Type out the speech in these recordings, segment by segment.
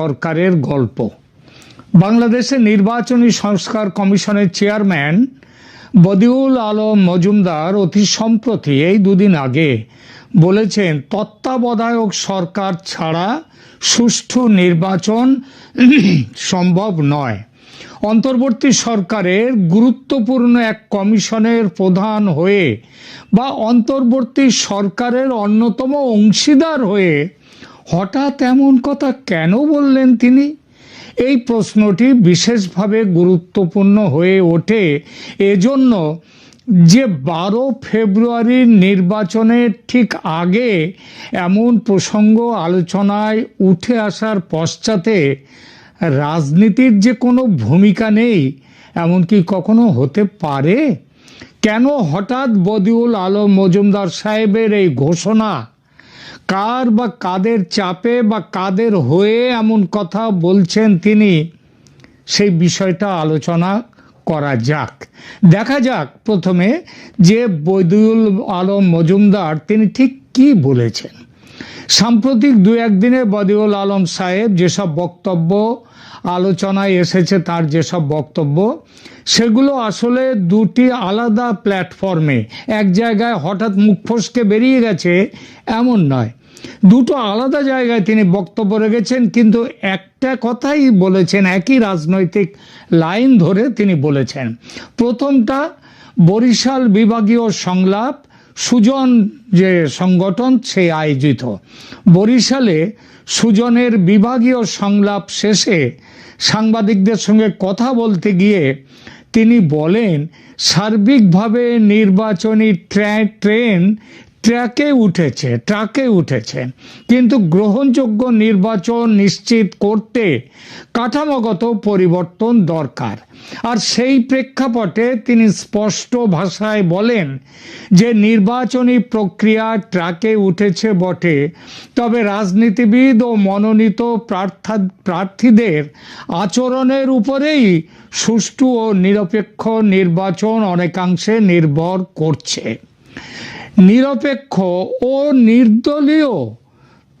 সরকারের গল্প। বাংলাদেশের নির্বাচনী সংস্কার কমিশনের চেয়ারম্যান বদিউল আলম মজুমদার অতি সম্প্রতি এই দুদিন আগে বলেছেন, তত্ত্বাবধায়ক সরকার ছাড়া সুষ্ঠু নির্বাচন সম্ভব নয়। অন্তর্বর্তী সরকারের গুরুত্বপূর্ণ এক কমিশনের প্রধান হয়ে বা অন্তর্বর্তী সরকারের অন্যতম অংশীদার হয়ে হঠাৎ এমন কথা কেন বললেন তিনি? এই প্রশ্নটি বিশেষভাবে গুরুত্বপূর্ণ হয়ে ওঠে এজন্য যে বারো ফেব্রুয়ারির নির্বাচনের ঠিক আগে এমন প্রসঙ্গ আলোচনায় উঠে আসার পশ্চাতে রাজনীতির যে কোনো ভূমিকা নেই এমন কি কখনো হতে পারে? কেন হঠাৎ বদিউল আলম মজুমদার সাহেবের এই ঘোষণা কার বা কাদের চাপে বা কাদের হয়ে এমন কথা বলছেন তিনি, সেই বিষয়টা আলোচনা করা যাক। দেখা যাক প্রথমে যে বদিউল আলম মজুমদার তিনি ঠিক কি বলেছেন। সাম্প্রতিক দু একদিনে বদিউল আলম সাহেব যেসব বক্তব্য, আলোচনায় এসেছে তার যেসব বক্তব্য, সেগুলো আসলে দুটি আলাদা প্ল্যাটফর্মে, এক জায়গায় হঠাৎ মুখ ফসকে বেরিয়ে গেছে, এমন নয়। দুটো আলাদা জায়গায় তিনি বক্তব্য রেখেছেন, কিন্তু একটা কথাই বলেছেন, একই রাজনৈতিক লাইন ধরে তিনি বলেছেন। প্রথমটা, বরিশাল বিভাগীয় সংলাপ, সুজন যে সংগঠন, সে আয়োজিত। বরিশালে সুজনের বিভাগীয় সংলাপ শেষে সাংবাদিকদের সঙ্গে কথা বলতে গিয়ে তিনি বলেন, সার্বিকভাবে নির্বাচনী ট্রেন ট্র্যাকে উঠেছে, ট্রাকে উঠেছে। কিন্তু গ্রহণযোগ্য নির্বাচন নিশ্চিত করতে কাঠামোগত পরিবর্তন দরকার। আর সেই প্রেক্ষাপটে তিনি স্পষ্ট ভাষায় বলেন যে নির্বাচনী প্রক্রিয়া ট্রাকে উঠেছে বটে, তবে রাজনীতিবিদ ও মনোনীত প্রার্থা, প্রার্থীদের আচরণের উপরেই সুষ্ঠু ও নিরপেক্ষ নির্বাচন অনেকাংশে নির্ভর করছে। নিরপেক্ষ ও নির্দলীয়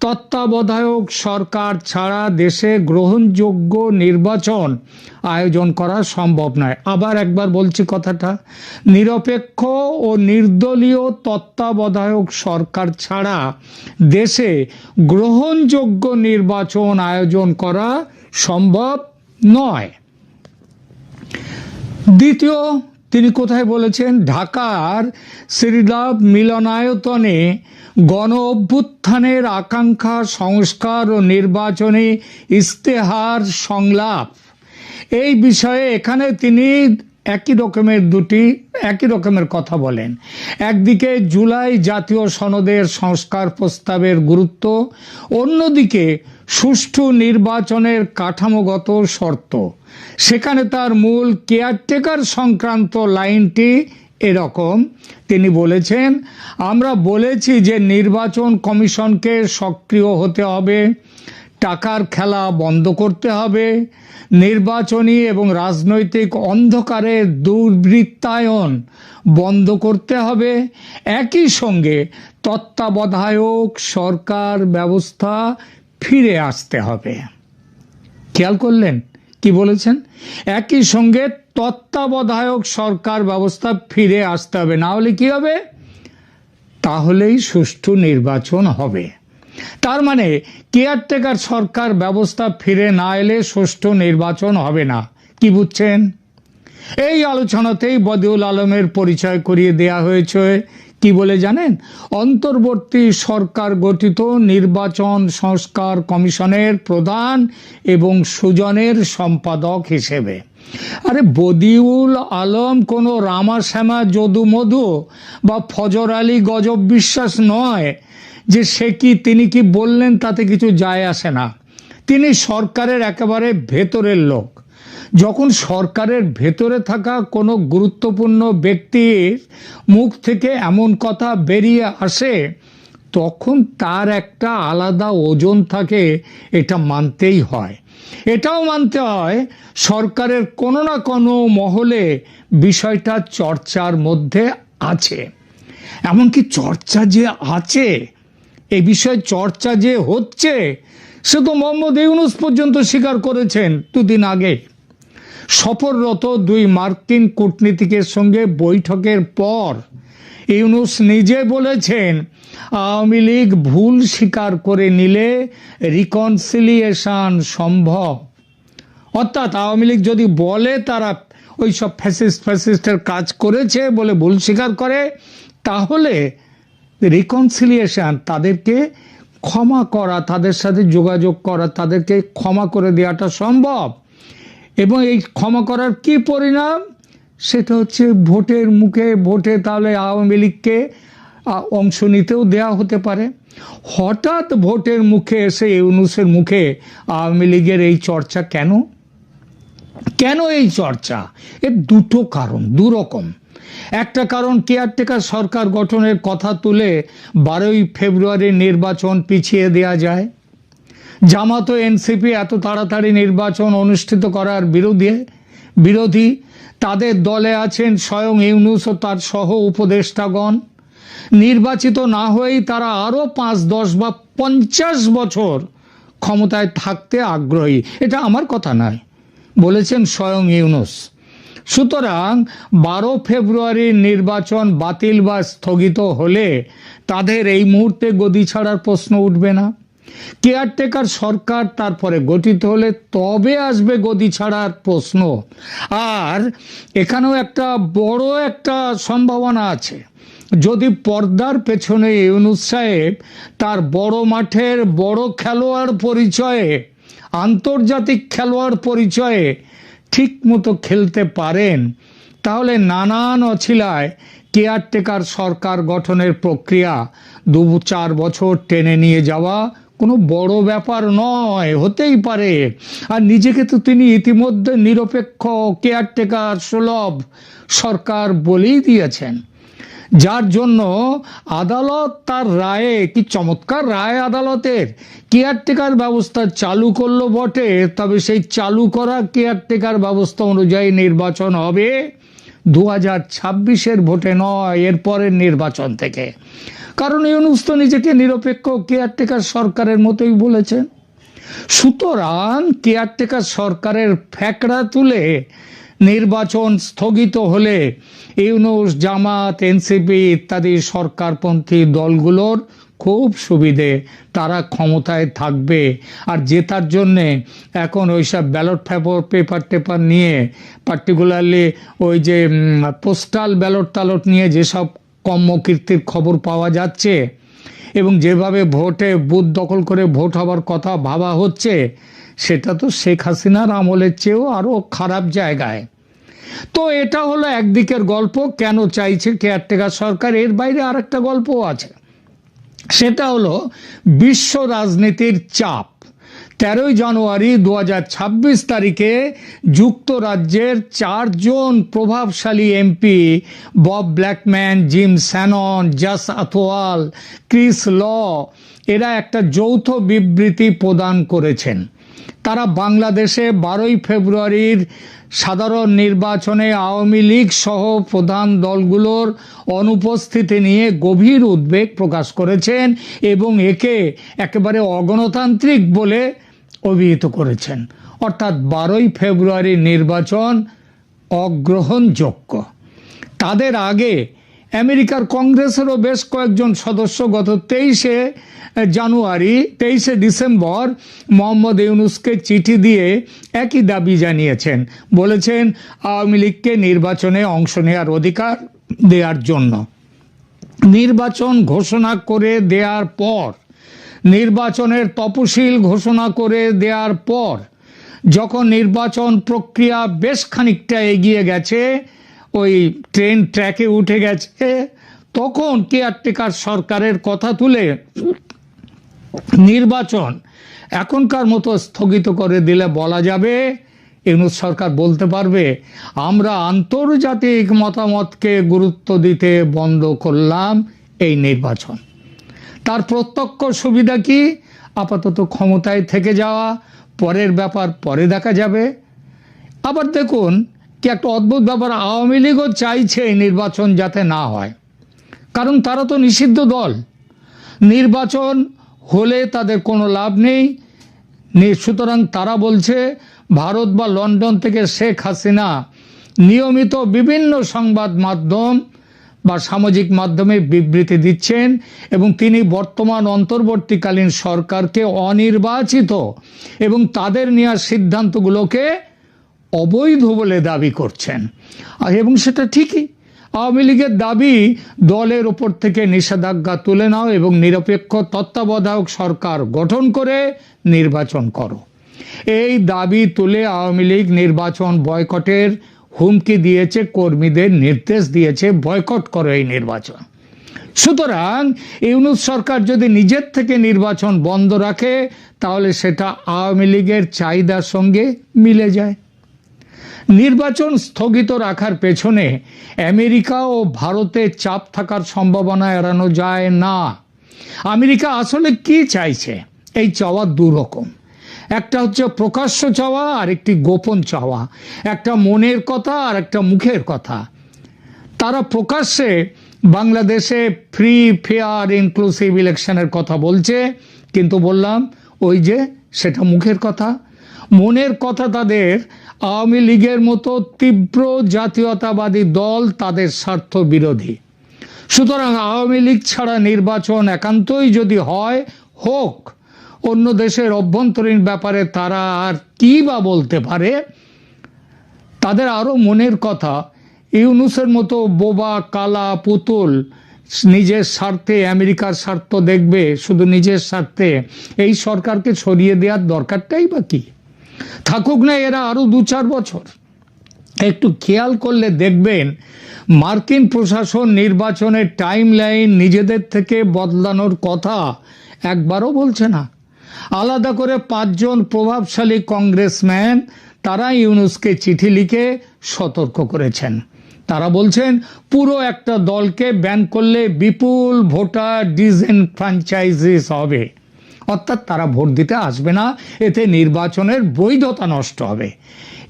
তত্ত্বাবধায়ক সরকার ছাড়া দেশে গ্রহণযোগ্য নির্বাচন আয়োজন করা সম্ভব নয়। আবার একবার বলছি কথাটা। নিরপেক্ষ ও নির্দলীয় তত্ত্বাবধায়ক সরকার ছাড়া দেশে গ্রহণযোগ্য নির্বাচন আয়োজন করা সম্ভব নয়। দ্বিতীয় তিনি কোথায় বলেছেন? ঢাকার শ্রীলাভ মিলনায়তনে গণ অভ্যুত্থানের আকাঙ্ক্ষা সংস্কার ও নির্বাচনী ইস্তেহার সংলাপ। এই বিষয়ে এখানে তিনি একই রকমের দুটি, একই রকমের কথা বলেন। একদিকে জুলাই জাতীয় সনদের সংস্কার প্রস্তাবের গুরুত্ব, অন্যদিকে সুষ্ঠু নির্বাচনের কাঠামোগত শর্ত। সেখানে তার মূল কেয়ারটেকার সংক্রান্ত লাইনটি এরকম। তিনি বলেছেন, আমরা বলেছি যে নির্বাচন কমিশনকে সক্রিয় হতে হবে। টাকার খেলা বন্ধ করতে হবে। নির্বাচনী এবং রাজনৈতিক অন্ধকারের দুর্বৃত্তায়ন বন্ধ করতে হবে। একই সঙ্গে তত্ত্বাবধায়ক সরকার ব্যবস্থা ফিরে আসতে হবে। খেয়াল করলেন? কি বলেছেন? একই সঙ্গে তত্ত্বাবধায়ক সরকার ব্যবস্থা ফিরে আসতে হবে। না হলে কি হবে? তাহলেই সুষ্ঠু নির্বাচন হবে। তার মানে কেয়ারটেকার সরকার ব্যবস্থা ফিরে না এলে সুষ্ঠু নির্বাচন হবে না। কি বুঝছেন? এই আলোচনাতেই বদিউল আলমের পরিচয় করিয়ে দেয়া হয়েছে। কি বলে জানেন? অন্তর্বর্তী সরকার গঠিত নির্বাচন সংস্কার কমিশনের প্রধান এবং সুজনের সম্পাদক হিসেবে। আরে বদিউল আলম কোনো রামা শ্যামা যদু মধু বা ফজর আলী গজব বিশ্বাস নয়। যে সে কি, তিনি কি বললেন, তাতে কিছু যায় আসে না। তিনি সরকারের একেবারে ভেতরের লোক। যখন সরকারের ভেতরে থাকা কোনো গুরুত্বপূর্ণ ব্যক্তির মুখ থেকে এমন কথা বেরিয়ে আসে, তখন তার একটা আলাদা ওজন থাকে, এটা মানতেই হয়। এটাও মানতে হয়, সরকারের কোনো না কোনো মহলে বিষয়টা চর্চার মধ্যে আছে। এমনকি চর্চা যে আছে এ বিষয়ে চর্চা যে হচ্ছে, সে তো মোহাম্মদ ইউনুস পর্যন্ত স্বীকার করেছেন দুদিন আগে। সফররত দুই মার্কিন কূটনীতিকের সঙ্গে বৈঠকের পর ইউনুস নিজে বলেছেন, আওয়ামী লীগ ভুল স্বীকার করে নিলে রিকনসিলিয়েশন সম্ভব। অর্থাৎ আওয়ামী লীগ যদি বলে তারা ওই সব ফ্যাসিস্ট ফ্যাসিস্টের কাজ করেছে বলে ভুল স্বীকার করে, তাহলে রিকনসিলিয়েশন তাদেরকে ক্ষমা করা, তাদের সাথে যোগাযোগ করা, তাদেরকে ক্ষমা করে দেওয়াটা সম্ভব। এবং এই ক্ষমা করার কি পরিণাম? সেটা হচ্ছে ভোটের মুখে, ভোটে তাহলে আওয়ামী লীগকে অংশ নিতেও দেয়া হতে পারে। হঠাৎ ভোটের মুখে এসে ইউনুসের মুখে আওয়ামী লীগের এই চর্চা কেন? কেন এই চর্চা? এর দুটো কারণ, দুরকম। একটা কারণ কেয়ারটেকার সরকার গঠনের কথা তুলে বারোই ফেব্রুয়ারি নির্বাচন পিছিয়ে দেয়া যায়। জামাত এনসিপি এত তাড়াতাড়ি নির্বাচন অনুষ্ঠিত করার বিরোধী বিরোধী তাদের দলে আছেন স্বয়ং ইউনুস ও তার সহ উপদেষ্টাগণ। নির্বাচিত না হয়েই তারা আরও পাঁচ, দশ বা পঞ্চাশ বছর ক্ষমতায় থাকতে আগ্রহী। এটা আমার কথা নয়, বলেছেন স্বয়ং ইউনুস। সুতরাং বারো ফেব্রুয়ারির নির্বাচন বাতিল বা স্থগিত হলে তাদের এই মুহূর্তে গদি ছাড়ার প্রশ্ন উঠবে না। কেয়ারটেকার সরকার তারপরে গঠিত হলে তবে আসবে গদি ছাড়ার প্রশ্ন। আর এখানেও একটা বড় একটা সম্ভাবনা আছে। যদি পর্দার পেছনে ইউনুস সাহেব তার বড় মাঠের বড় খেলোয়াড় পরিচয়ে, আন্তর্জাতিক খেলোয়াড় পরিচয়ে ঠিক মতো খেলতে পারেন, তাহলে নানান অছিলায় কেয়ারটেকার সরকার গঠনের প্রক্রিয়া দু চার বছর টেনে নিয়ে যাওয়া কোনো বড় ব্যাপার নয়, হতেই পারে। আর নিজেকে তো তিনি ইতিমধ্যে নিরপেক্ষ কেয়ারটেকার সুলভ সরকার বলেই দিয়েছেন। যার জন্য আদালত তার রায়ে, কি চমৎকার রায় আদালতের। কেয়ারটেকার ব্যবস্থা চালু করল বটে, তবে সেই চালু করা কেয়ারটেকার ব্যবস্থা অনুযায়ী নির্বাচন হবে দু হাজার ছাব্বিশের ভোটে নয়, এরপরের নির্বাচন থেকে। কারণ ইউনুস তো নিজেকে নিরপেক্ষ কেয়ারটেকার সরকারের মতোই বলেছেন। সুতরাং কেয়ারটেকার সরকারের ফ্যাকড়া তুলে নির্বাচন স্থগিত হলে ইউনুস, জামাত, এনসিপি ইত্যাদি সরকারপন্থী দলগুলোর খুব সুবিধে তারা ক্ষমতায় থাকবে। আর জেতার জন্যে এখন ওইসব ব্যালট পেপার পেপার টেপার নিয়ে পার্টিকুলারলি ওই যে পোস্টাল ব্যালট টালট নিয়ে যেসব কর্মকীর্তির খবর পাওয়া যাচ্ছে এবং যেভাবে ভোটে বুথ দখল করে ভোট হবার কথা ভাবা হচ্ছে সেটা তো শেখ হাসিনার আমলের চেয়েও আরও খারাপ জায়গায়। তো এটা হলো একদিকের গল্প, কেন চাইছে কেয়ারটেকার সরকার? এর বাইরে আরেকটা গল্পও আছে। সেটা হলো বিশ্ব রাজনীতির চাপ। তেরোই জানুয়ারি দু হাজার ছাব্বিশ তারিখে যুক্তরাজ্যের চারজন প্রভাবশালী MP Bob Blackman, Jim Shannon, Jas Athwal Chris Law, এরা একটা যৌথ বিবৃতি প্রদান করেছেন। তারা বাংলাদেশে বারোই ফেব্রুয়ারির সাধারণ নির্বাচনে আওয়ামী লীগ সহ প্রধান দলগুলোর অনুপস্থিতি নিয়ে গভীর উদ্বেগ প্রকাশ করেছেন এবং একে একেবারে অগণতান্ত্রিক বলে অভিহিত করেছেন। অর্থাৎ বারোই ফেব্রুয়ারির নির্বাচন অগ্রহণযোগ্য। তাদের আগে আমেরিকার কংগ্রেসেরও বেশ কয়েকজন সদস্য গত তেইশে জানুয়ারি, তেইশে ডিসেম্বর মোহাম্মদ ইউনুসকে চিঠি দিয়ে একই দাবি জানিয়েছেন। বলেছেন, আওয়ামী লীগকে নির্বাচনে অংশ নেওয়ার অধিকার দেওয়ার জন্য। নির্বাচন ঘোষণা করে দেওয়ার পর, নির্বাচনের তপশিল ঘোষণা করে দেওয়ার পর, যখন নির্বাচন প্রক্রিয়া বেশ খানিকটা এগিয়ে গেছে ওই ট্রেন ট্র্যাকে উঠে গেছে। তখন কেয়ারটেকার সরকারের কথা তুলে নির্বাচন এখনকার মতো স্থগিত করে দিলে বলা যাবে, ইউনুস সরকার বলতে পারবে, আমরা আন্তর্জাতিক মতামতকে গুরুত্ব দিতে বন্ধ করলাম এই নির্বাচন। তার প্রত্যক্ষ সুবিধা কি? আপাতত ক্ষমতায় থেকে যাওয়া, পরের ব্যাপার পরে দেখা যাবে। আবার দেখুন কি একটা অদ্ভুত ব্যাপার, আওয়ামী লীগও চাইছে এই নির্বাচন যাতে না হয়। কারণ তারা তো নিষিদ্ধ দল। নির্বাচন হলে তাদের কোনো লাভ নেই। সুতরাং তারা বলছে, ভারত বা লন্ডন থেকে শেখ হাসিনা নিয়মিত বিভিন্ন সংবাদ মাধ্যম বা সামাজিক মাধ্যমে বিবৃতি দিচ্ছেন এবং তিনি বর্তমান অন্তর্বর্তীকালীন সরকারকে অনির্বাচিত এবং তাদের নেওয়ার সিদ্ধান্তগুলোকে অবৈধ বলে দাবি করছেন। এবং সেটা ঠিকই। আওয়ামী লীগের দাবি, দলের ওপর থেকে নিষেধাজ্ঞা তুলে নাও এবং নিরপেক্ষ তত্ত্বাবধায়ক সরকার গঠন করে নির্বাচন করো। এই দাবি তুলে আওয়ামী লীগ নির্বাচন বয়কটের হুমকি দিয়েছে, কর্মীদের নির্দেশ দিয়েছে, বয়কট করো এই নির্বাচন। সুতরাং ইউনুস সরকার যদি নিজের থেকে নির্বাচন বন্ধ রাখে, তাহলে সেটা আওয়ামী লীগের চাহিদার সঙ্গে মিলে যায়। নির্বাচন স্থগিত রাখার পেছনে আমেরিকা ও ভারতে চাপ থাকার সম্ভাবনা এড়ানো যায় না। আমেরিকা আসলে কি চাইছে? এই চাওয়া দুরকম। একটা হচ্ছে প্রকাশ্য চাওয়া আর একটি গোপন চাওয়া। একটা মনের কথা আর একটা মুখের কথা। তারা প্রকাশ্যে বাংলাদেশে ফ্রি ফেয়ার ইনক্লুসিভ ইলেকশনের কথা বলছে, কিন্তু বললাম ওই যে সেটা মুখের কথা। মনের কথা তাদের আওয়ামী লীগের মতো তীব্র জাতীয়তাবাদী দল তাদের স্বার্থ বিরোধী। সুতরাং আওয়ামী লীগ ছাড়া নির্বাচন একান্তই যদি হয়, হোক, অন্য দেশের অভ্যন্তরীণ ব্যাপারে তারা আর কি বা বলতে পারে? তাদের আরও মনের কথা, ইউনুসের মতো বোবা, কালা, পুতুল নিজের স্বার্থে, আমেরিকার স্বার্থ দেখবে, শুধু নিজের স্বার্থে। এই সরকারকে সরিয়ে দেওয়ার দরকারটাই বা কি? থাকুক না, এরা আরও দু চার বছর। একটু খেয়াল করলে দেখবেন, মার্কিন প্রশাসন নির্বাচনের টাইম লাইন নিজেদের থেকে বদলানোর কথা একবারও বলছে না। আলাদা করে পাঁচজন প্রভাবশালী কংগ্রেসম্যান তারা ইউনুসকে চিঠি লিখে সতর্ক করেছেন। তারা বলছেন, পুরো একটা দলকে ব্যান করলে বিপুল ভোটার ডিসএনফ্রাঞ্চাইজিস হবে। অর্থাৎ তারা ভোট দিতে আসবে না, এতে নির্বাচনের বৈধতা নষ্ট হবে।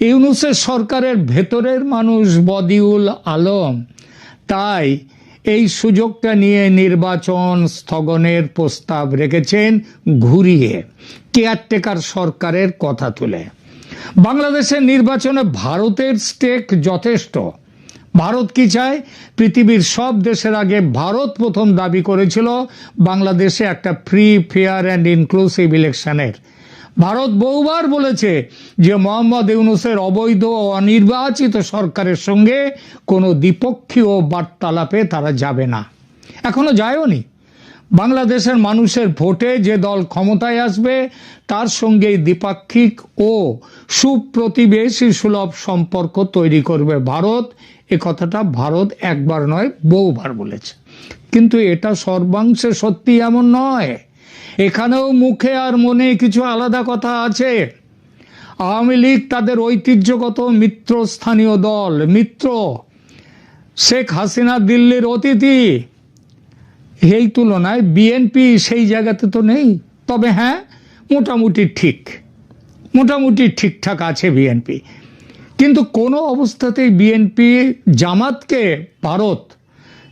ইউনুসের সরকারের ভেতরের মানুষ বদিউল আলম। তাই এই সুযোগটা নিয়ে নির্বাচন স্থগনের প্রস্তাব রেখেছেন ঘুরিয়ে, কেয়ারটেকার সরকারের কথা তুলে। বাংলাদেশের নির্বাচনে ভারতের স্টেক যথেষ্ট। ভারত কি চায়? পৃথিবীর সব দেশের আগে ভারত প্রথম দাবি করেছিল বাংলাদেশে একটা ফ্রি ফেয়ার অ্যান্ড ইনক্লুসিভ ইলেকশনের ভারত বহুবার বলেছে যে মোহাম্মদ ইউনুসের অবৈধ ও অনির্বাচিত সরকারের সঙ্গে কোনো দ্বিপক্ষীয় বার্তালাপে তারা যাবে না। এখনও যায়ওনি। বাংলাদেশের মানুষের ভোটে যে দল ক্ষমতায় আসবে, তার সঙ্গে দ্বিপাক্ষিক ও সুপ্রতিবেশী সুলভ সম্পর্ক তৈরি করবে ভারত। এ কথাটা ভারত একবার নয়, বহুবার বলেছে। কিন্তু এটা সর্বাংশে সত্যি এমন নয়। এখানেও মুখে আর মনে কিছু আলাদা কথা আছে। আওয়ামী লীগ তাদের ঐতিহ্যগত মিত্র স্থানীয় দল, মিত্র। শেখ হাসিনা দিল্লির অতিথি। এই তুলনায় বিএনপি সেই জায়গাতে তো নেই। তবে হ্যাঁ মোটামুটি ঠিক। মোটামুটি ঠিকঠাক আছে বিএনপি কিন্তু কোনো অবস্থাতেই বিএনপি জামাতকে ভারত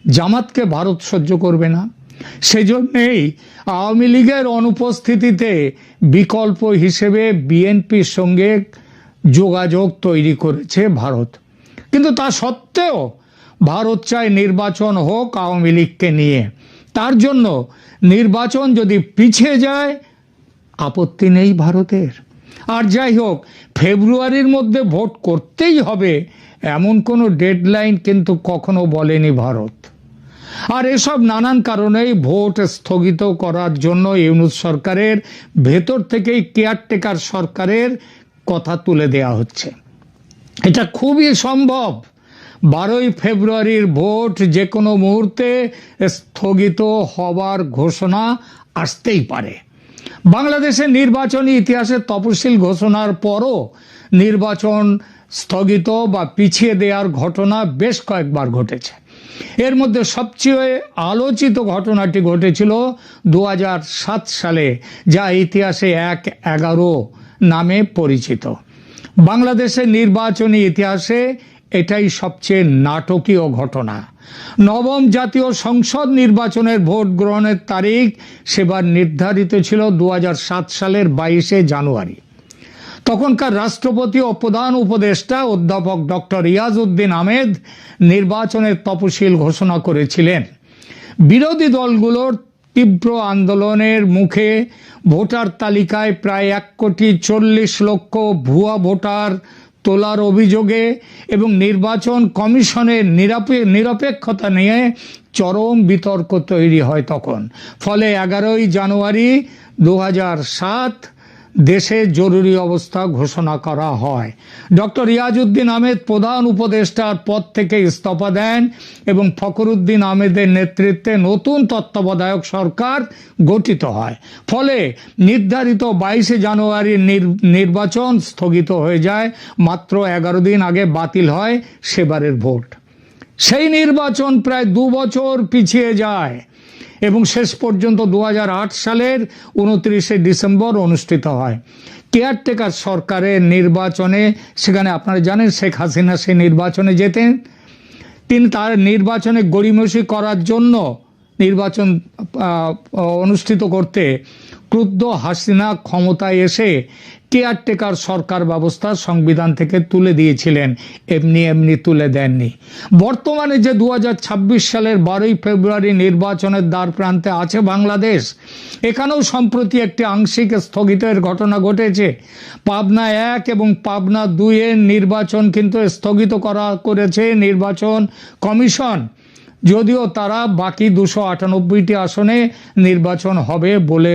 জামাতকে ভারত সহ্য করবে না। সেজন্যেই আওয়ামী লীগের অনুপস্থিতিতে বিকল্প হিসেবে বিএনপির সঙ্গে যোগাযোগ তৈরি করেছে ভারত। কিন্তু তা সত্ত্বেও ভারত চায় নির্বাচন হোক আওয়ামী লীগকে নিয়ে। তার জন্য নির্বাচন যদি পিছিয়ে যায়, আপত্তি নেই ভারতের। আর যাই হোক, ফেব্রুয়ারির মধ্যে ভোট করতেই হবে এমন কোনো ডেডলাইন কিন্তু কখনো বলেনি ভারত। আর এসব নানান কারণেই ভোট স্থগিত করার জন্য ইউনুস সরকারের ভেতর থেকেই কেয়ারটেকার সরকারের কথা তুলে দেয়া হচ্ছে। এটা খুবই সম্ভব। বারোই ফেব্রুয়ারির ভোট যে কোনো মুহূর্তে স্থগিত হবার ঘোষণা আসতেই পারে। বাংলাদেশের নির্বাচনী ইতিহাসে তপশিল ঘোষণার পরও নির্বাচন স্থগিত বা পিছিয়ে দেওয়ার ঘটনা বেশ কয়েকবার ঘটেছে। এর মধ্যে সবচেয়ে আলোচিত ঘটনাটি ঘটেছিল দু হাজার সাত সালে, যা ইতিহাসে এক এগারো নামে পরিচিত। বাংলাদেশের নির্বাচনী ইতিহাসে এটাই সবচেয়ে নাটকীয় ঘটনা। নবম জাতীয় সংসদ নির্বাচনের ভোট গ্রহণের তারিখ সেবার নির্ধারিত ছিল দুহাজার সাত সালের বাইশে জানুয়ারি। তখনকার রাষ্ট্রপতি ও প্রধান উপদেষ্টা অধ্যাপক ডক্টর ইয়াজউদ্দিন আহমেদ নির্বাচনের তপশিল ঘোষণা করেছিলেন। বিরোধী দলগুলোর তীব্র আন্দোলনের মুখে ভোটার তালিকায় প্রায় এক কোটি চল্লিশ লক্ষ ভুয়া ভোটার তোলার অভিযোগে এবং নির্বাচন কমিশনের নিরাপে- নিরপেক্ষতা নিয়ে চরম বিতর্ক তৈরি হয় তখন। ফলে এগারোই জানুয়ারি দু সাত দেশে জরুরি অবস্থা ঘোষণা করা হয়। ডক্টর ইয়াজউদ্দিন আহমেদ প্রধান উপদেষ্টার পদ থেকে ইস্তফা দেন এবং ফখরুদ্দিন আহমেদের নেতৃত্বে নতুন তত্ত্বাবধায়ক সরকার গঠিত হয়। ফলে নির্ধারিত বাইশে জানুয়ারির নির- নির্বাচন স্থগিত হয়ে যায়। মাত্র এগারো দিন আগে বাতিল হয় সেবারের ভোট। সেই নির্বাচন প্রায় দু বছর পিছিয়ে যায়। এবং শেষ পর্যন্ত দু হাজার আট সালের উনত্রিশে ডিসেম্বর অনুষ্ঠিত হয়। কেয়ারটেকার সরকারের নির্বাচনে, সেখানে আপনারা জানেন শেখ হাসিনা সেই নির্বাচনে যেতেন। তিনি তার নির্বাচনে গড়িমসি করার জন্য নির্বাচন অনুষ্ঠিত করতে ক্রুদ্ধ হাসিনা ক্ষমতায় এসে কেয়ারটেকার সরকার ব্যবস্থা সংবিধান থেকে তুলে দিয়েছিলেন। এমনি এমনি তুলে দেননি। বর্তমানে যে দু সালের বারোই ফেব্রুয়ারি নির্বাচনের দ্বার প্রান্তে আছে বাংলাদেশ, এখানেও সম্প্রতি একটি আংশিক স্থগিতের ঘটনা ঘটেছে। পাবনা এক এবং পাবনা দুইয়ের নির্বাচন কিন্তু স্থগিত করা করেছে নির্বাচন কমিশন। যদিও তারা বাকি দুশো আটানব্বইটি আসনে নির্বাচন হবে বলে